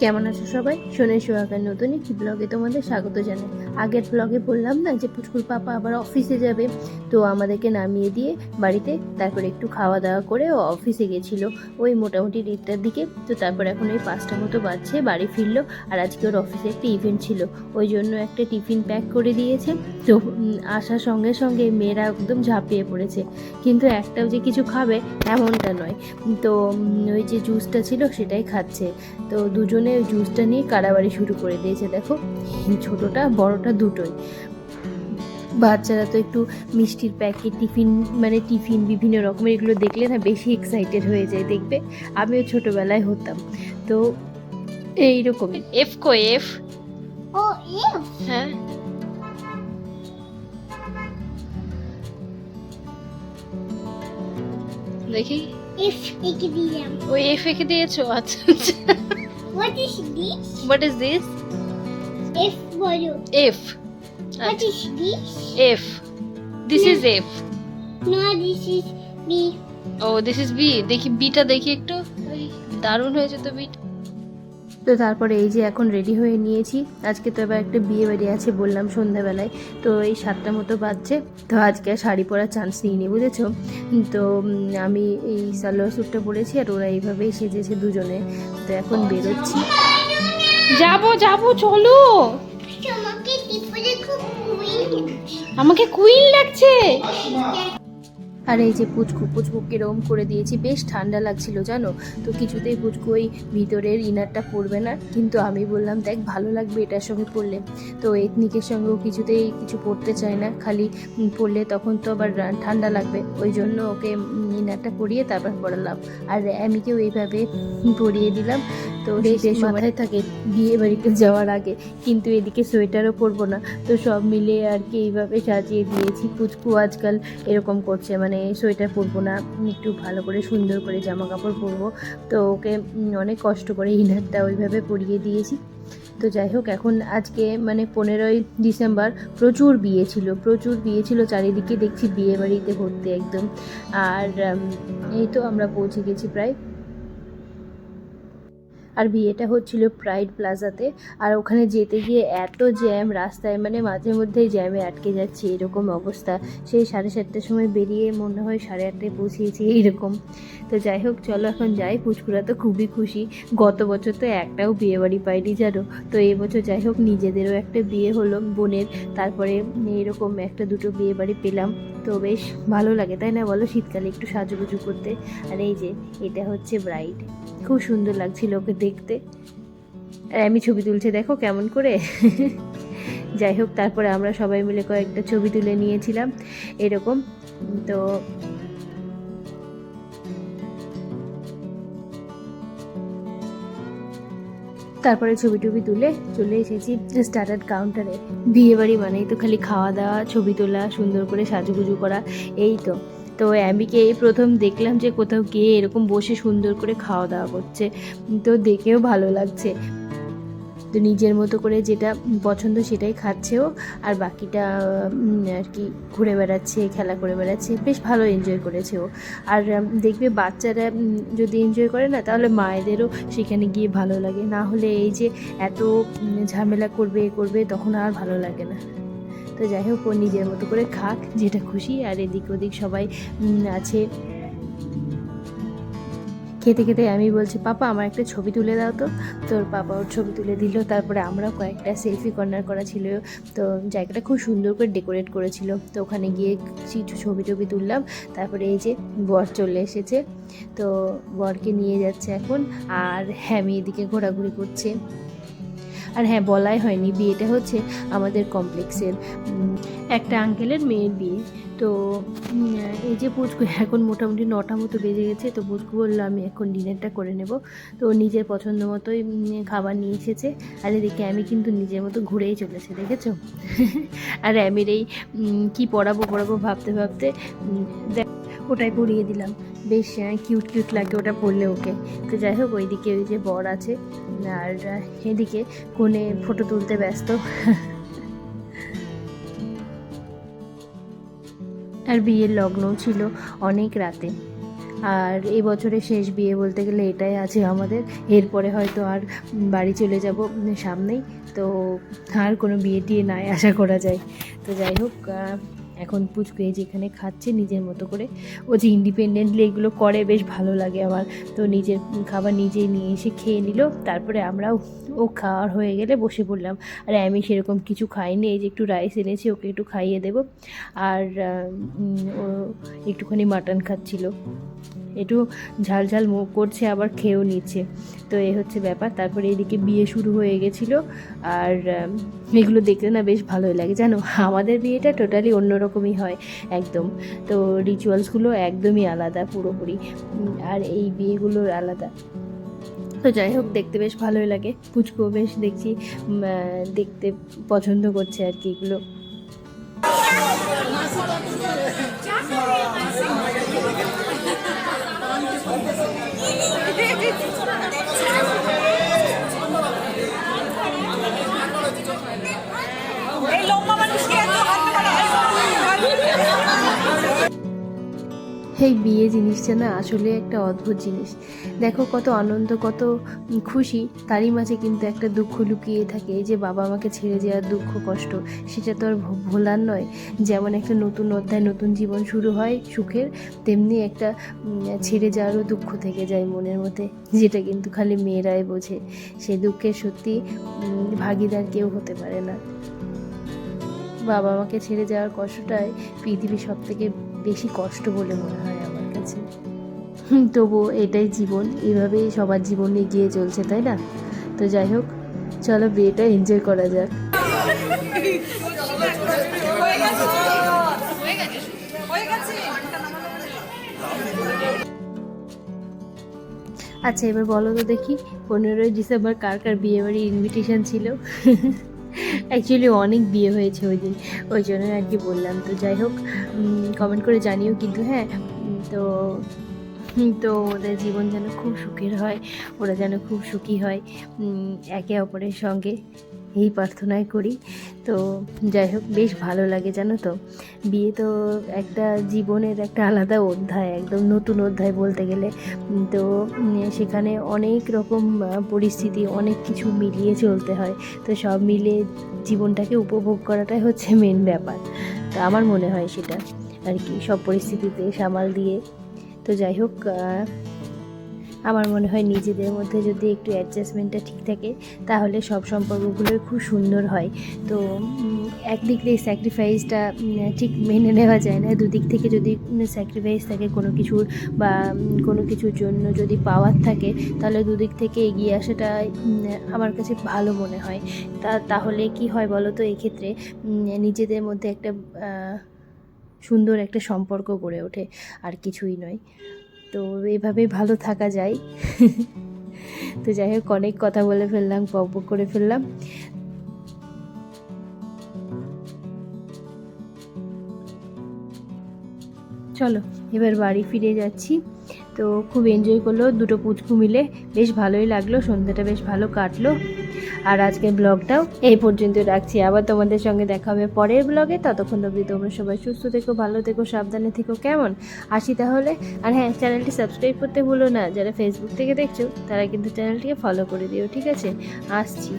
কেমন আছো সবাই? শোনে সোহাগের নতুন একটি ব্লগে তোমাদের স্বাগত জানাই। আগের ব্লগে বললাম না যে পুচকুর পাপা আবার অফিসে যাবে, তো আমাদেরকে নামিয়ে দিয়ে বাড়িতে তারপরে একটু খাওয়া দাওয়া করে ও অফিসে গেছিল। ওই মোটামুটি দেড়টার দিকে, তো তারপর এখন ওই পাঁচটা মতো বাজছে, বাড়ি ফিরলো আর আজকে ওর অফিসে একটা ইভেন্ট ছিল। ওই জন্য একটা টিফিন প্যাক করে দিয়েছে। তো আসার সঙ্গে সঙ্গে মেয়েরা একদম ঝাঁপিয়ে পড়েছে। কিন্তু একটাও যে কিছু খাবে এমনটা নয়। তো ওই যে জুসটা ছিল সেটাই খাচ্ছে। তো দুজনে জুসটা নিয়ে কাড়াবাড়ি শুরু করে দিয়েছে। দেখো ছোটোটা, বড়টা দুটোই। বাচ্চারা তো একটু মিষ্টির প্যাকেট টিফিন মানে টিফিন বিভিন্ন রকমের এগুলো দেখলে না বেশি এক্সাইটেড হয়ে যায় দেখবে। আমিও ছোটবেলায় হতাম। তো এইরকমই এফ কো এফ Oh, if. হ্যাঁ। দেখি। F If equilibrium. ওই এফ একে দিয়েছ? আচ্ছা What is this? What is this F you. F What is this? F this is F No, this is B. ও দিস ইজ বি দেখি beta দেখি একটু। দারুণ হয়েছে তো বিটা তো তারপরে এই যে এখন রেডি হয়ে নিয়েছি। আজকে তো এবার একটা বিয়ে বাড়ি আছে বললাম সন্ধ্যাবেলায়। তো এই সাতটা মতো বাজছে। তো আজকে আর শাড়ি পরার চান্স নিইনি বুঝেছ? তো আমি এই সালোয়ার স্যুটটা পরেছি আর ওরা এইভাবেই সেজেছে দুজনে। তো এখন বেরোচ্ছি। যাব যাব চলো। আমাকে কুইন লাগছে। আর এই যে পুচকু পুচকু কিরম করে দিয়েছি, বেশ ঠান্ডা লাগছিল, জানো? তো কিছুতেই পুচকু ওই ভিতরের ইনারটা পরবে না। কিন্তু আমি বললাম, দেখ, ভালো লাগবে এটার সঙ্গে পরলে। তো এথনিকের সঙ্গেও কিছুতেই কিছু পরতে চায় না। খালি পরলে তখন তো আবার ঠান্ডা লাগবে। ওই জন্য ওকে ইনারটা পরিয়ে তারপর পরালাম। আর আমিকেও এইভাবে পরিয়ে দিলাম। তো বেশ মাথায় থাকে বিয়ে বাড়িতে যাওয়ার আগে কিন্তু এদিকে সোয়েটারও পরবো না। তো সব মিলে আর কি এইভাবে সাজিয়ে দিয়েছি। পুচকু আজকাল এরকম করছে মানে সোয়েটার পরবো না একটু ভালো করে সুন্দর করে জামা কাপড় পরবো। তো ওকে অনেক কষ্ট করে ইনারটা ওইভাবে পরিয়ে দিয়েছি। তো যাই হোক এখন আজকে মানে পনেরোই ডিসেম্বর প্রচুর বিয়ে ছিল। প্রচুর বিয়ে ছিল চারিদিকে দেখছি বিয়ে বাড়িতে ভর্তি একদম। আর এই তো আমরা পৌঁছে গেছি প্রায় আর বিয়েটা হচ্ছিল প্রাইড প্লাজাতে আর ওখানে যেতে গিয়ে এত জ্যাম, রাস্তায় মানে মাঝে মধ্যেই জ্যামে আটকে যাচ্ছে এরকম অবস্থা। সেই সাড়ে সাতটার সময় বেরিয়ে মনে হয় সাড়ে আটটায় পৌঁছিয়েছি এইরকম। তো যাই হোক, চলো এখন যাই। পুচকুরা তো খুবই খুশি। গত বছর তো একটাও বিয়ে বাড়ি পাইনি, জানো? তো এবছর যাই হোক, নিজেদেরও একটা বিয়ে হলো বোনের। তারপরে এরকম একটা দুটো বিয়ে বাড়ি পেলাম। তো বেশ ভালো লাগে, তাই না বলো? শীতকালে একটু সাজুগুজু করতে। আর এই যে, এটা হচ্ছে ব্রাইড খুব সুন্দর লাগছিল ওকে দেখতে। আর আমি ছবি তুলছে, দেখো কেমন করে। যাই হোক, তারপরে আমরা সবাই মিলে কয়েকটা ছবি তুলে নিয়েছিলাম, এরকম। তো তারপরে ছবি টবি তুলে চলে এসেছি স্টার্টার কাউন্টারে। বিয়ে বাড়ি মানেই তো খালি খাওয়া দাওয়া ছবি তোলা, সুন্দর করে সাজুগুজু করা, এই তো। তো অ্যাম্বিকে এই প্রথম দেখলাম যে কোথাও গিয়ে এরকম বসে সুন্দর করে খাওয়া দাওয়া করছে। তো দেখেও ভালো লাগছে। তো নিজের মতো করে যেটা পছন্দ সেটাই খাচ্ছে ও। আর বাকিটা আর কি ঘুরে বেড়াচ্ছে, খেলা করে বেড়াচ্ছে, বেশ ভালো এনজয় করেছে ও। আর দেখবে বাচ্চারা যদি এনজয় করে না, তাহলে মায়েদেরও সেখানে গিয়ে ভালো লাগে। না হলে এই যে এত ঝামেলা করবে এ করবে, তখন আর ভালো লাগে না। তো যাই হোক, ও নিজের মতো করে খাক, যেটা খুশি, আর এদিক ওদিক সবাই আছে। খেতে খেতে আমি বলছি, পাপা, আমার একটা ছবি তুলে দাও তো। তোর পাপা ওর ছবি তুলে দিল, তারপরে আমরাও কয়েকটা সেলফি কর্নার করা ছিল। তো জায়গাটা খুব সুন্দর করে ডেকোরেট করেছিল। তো ওখানে গিয়ে কিছু ছবি টবি তুললাম, তারপরে এই যে বর চলে এসেছে। তো বরকে নিয়ে যাচ্ছে এখন, আর হ্যামি এদিকে ঘোরাঘুরি করছে। আর হ্যাঁ বলাই হয়নি, বিয়েটা হচ্ছে আমাদের কমপ্লেক্সের। একটা আঙ্কেলের মেয়ের বিয়ে। তো এই যে পুচকু এখন মোটামুটি নটা মতো বেজে গেছে, তো পুচকু বলল, আমি এখন ডিনারটা করে নেব। তো নিজের পছন্দ মতোই খাবার নিয়ে এসেছে। আর এদিকে আমি কিন্তু নিজের মতো ঘুরেই চলেছে, দেখেছ? আর অ্যামির এই কী পড়াবো পড়াবো ভাবতে ভাবতে ওটাই পড়িয়ে দিলাম। বেশ কিউট কিউট লাগে ওটা পড়লে ওকে। তো যাই হোক, ওইদিকে ওই যে বর আছে, আর এদিকে কোণে ফটো তুলতে ব্যস্ত। আর বিয়ের লগ্নও ছিল অনেক রাতে। আর এই বছরের শেষ বিয়ে বলতে গেলে এটাই আছে আমাদের। এরপরে হয়তো আর বাড়ি চলে যাব সামনেই। তো আর কোনো বিয়ে টিয়ে নাই, আশা করা যায়। তো যাই হোক এখন পুচকুয়ে যেখানে খাচ্ছে নিজের মতো করে। ও যে ইন্ডিপেন্ডেন্টলি এগুলো করে, বেশ ভালো লাগে আমার। তো নিজের খাবার নিজেই নিয়ে এসে খেয়ে নিল। তারপরে আমরাও, ও খাওয়ার হয়ে গেলে বসে পড়লাম। আর আমি সেরকম কিছু খাইনি, এই যে একটু রাইস এনেছি, ওকে একটু খাইয়ে দেব। আর ও একটুখানি মাটন খাচ্ছিল। একটু ঝাল ঝাল মুখ করছে, আবার খেয়েও নিচ্ছে। তো এই হচ্ছে ব্যাপার। তারপরে এদিকে বিয়ে শুরু হয়ে গেছিল। আর এগুলো দেখতে না বেশ ভালোই লাগে। জানো, আমাদের বিয়েটা টোটালি অন্যরকমই হয় একদম। তো রিচুয়ালসগুলো একদমই আলাদা পুরোপুরি। আর এই বিয়েগুলোর আলাদা। তো যাই হোক, দেখতে বেশ ভালোই লাগে। পুচকো বেশ দেখছি দেখতে পছন্দ করছে আর কি এগুলো। এই বিয়ে জিনিসটা না আসলে একটা অদ্ভুত জিনিস। দেখো কত আনন্দ, কত খুশি, তারই মাঝে কিন্তু একটা দুঃখ লুকিয়ে থাকে। এই যে বাবা আমাকে ছেড়ে যাওয়ার দুঃখ, কষ্ট, সেটা তো আর ভোলার নয়। যেমন একটা নতুন অধ্যায়, নতুন জীবন শুরু হয় সুখের, তেমনি একটা ছেড়ে যাওয়ারও দুঃখ থেকে যায় মনের মধ্যে, যেটা কিন্তু খালি মেয়েরাই বোঝে। সেই দুঃখের সত্যি ভাগিদার কেউ হতে পারে না। বাবা মাকে ছেড়ে যাওয়ার কষ্টটাই পৃথিবীর সব থেকে বেশি কষ্ট বলে মনে হয় আমার কাছে। তবুও এটাই জীবন। এইভাবেই সবার জীবন এগিয়ে চলছে, তাই না? তো যাই হোক, চলো বিয়েটা এনজয় করা যাক। আচ্ছা এবার বলো তো দেখি, পনেরোই ডিসেম্বর কার কার বিয়ে বাড়ির ইনভিটেশন ছিল? অ্যাকচুয়ালি অনেক বিয়ে হয়েছে ওই দিন। ওই জন্য আর কি বললাম। তো যাই হোক কমেন্ট করে জানিও কিন্তু হ্যাঁ? তো তো ওদের জীবন যেন খুব সুখের হয়, ওরা যেন খুব সুখী হয় একে অপরের সঙ্গে। এই প্রার্থনাই করি। তো যাই হোক, বেশ ভালো লাগে জানো তো। বিয়ে তো একটা জীবনের একটা আলাদা অধ্যায়, একদম নতুন অধ্যায় বলতে গেলে। তো সেখানে অনেক রকম পরিস্থিতি, অনেক কিছু মিলিয়ে চলতে হয়। তো সব মিলিয়ে জীবনটাকে উপভোগ করাটাই হচ্ছে মেন ব্যাপার। তো আমার মনে হয় সেটা। আর কি, সব পরিস্থিতিতে সামাল দিয়ে। তো যাই হোক আমার মনে হয় নিজেদের মধ্যে যদি একটু অ্যাডজাস্টমেন্টটা ঠিক থাকে, তাহলে সব সম্পর্কগুলোই খুব সুন্দর হয়। তো একদিক দিয়ে স্যাক্রিফাইসটা ঠিক মেনে নেওয়া যায় না। দুদিক থেকে যদি স্যাক্রিফাইস থাকে কোনো কিছুর বা কোনো কিছুর জন্য যদি পাওয়ার থাকে, তাহলে দুদিক থেকে এগিয়ে আসাটা আমার কাছে ভালো মনে হয়। তা, তাহলে কি হয় বলো তো এক্ষেত্রে নিজেদের মধ্যে একটা সুন্দর একটা সম্পর্ক গড়ে ওঠে। আর কিছুই নয়। তো এভাবেই ভালো থাকা যায়। তো যাই হোক, অনেক কথা বলে ফেললাম, বক করে ফেললাম। চলো, এবার বাড়ি ফিরে যাচ্ছি। তো খুব এনজয় করল দুটো পুচকু মিলে। বেশ ভালোই লাগল, সন্ধ্যাটা বেশ ভালো কাটলো। আর আজকের ব্লগটাও এই পর্যন্ত রাখছি। আবার তোমাদের সঙ্গে দেখা হবে পরের ব্লগে। ততক্ষণ অবধি তোমরা সবাই সুস্থ থেকো, ভালো থেকো, সাবধানে থেকো, কেমন? আসি তাহলে। আর হ্যাঁ চ্যানেলটি সাবস্ক্রাইব করতে ভুলো না। যারা ফেসবুক থেকে দেখছ, তারা কিন্তু চ্যানেলটিকে ফলো করে দিও, ঠিক আছে? আসছি।